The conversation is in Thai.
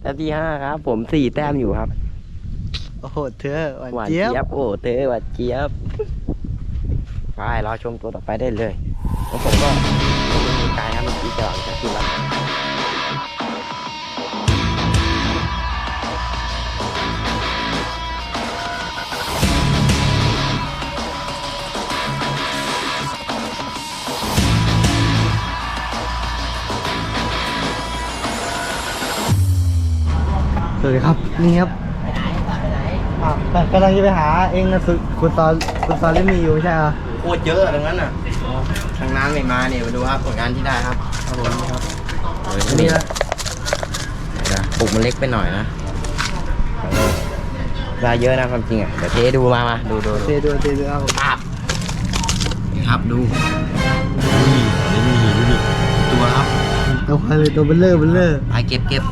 แต้มที่ห้าครับ ผมสี่แต้มอยู่ครับโอ้โหเธอหวานหวานเจี๊ยบเจี๊ยบโอ้เธอหวานเจี๊ยบไปรอชมตัวต่อไปได้เลยแล้วผมก็ สวัสดีครับ นี่ครับอะแต่กำลังจะไปหาเองนะสุคุณซอคุณซอได้มีอยู่ไม่ใช่เหรอโคตรเยอะตรงนั้นอะทางน้ำไม่มาเนี่ยมาดูครับผลงานที่ได้ครับครับผมนี่ครับนี่ละปลูกมันเล็กไปหน่อยนะรายเยอะนะความจริงอะเดี๋ยวเทดูมามาดูดูเทดูดูเทดูครับผมครับนี่ครับดูนี่นี่ดูดิตัวครับตัวควายเลยตัวเบลเลอร์เบลเลอร์ไปเก็บเก็บ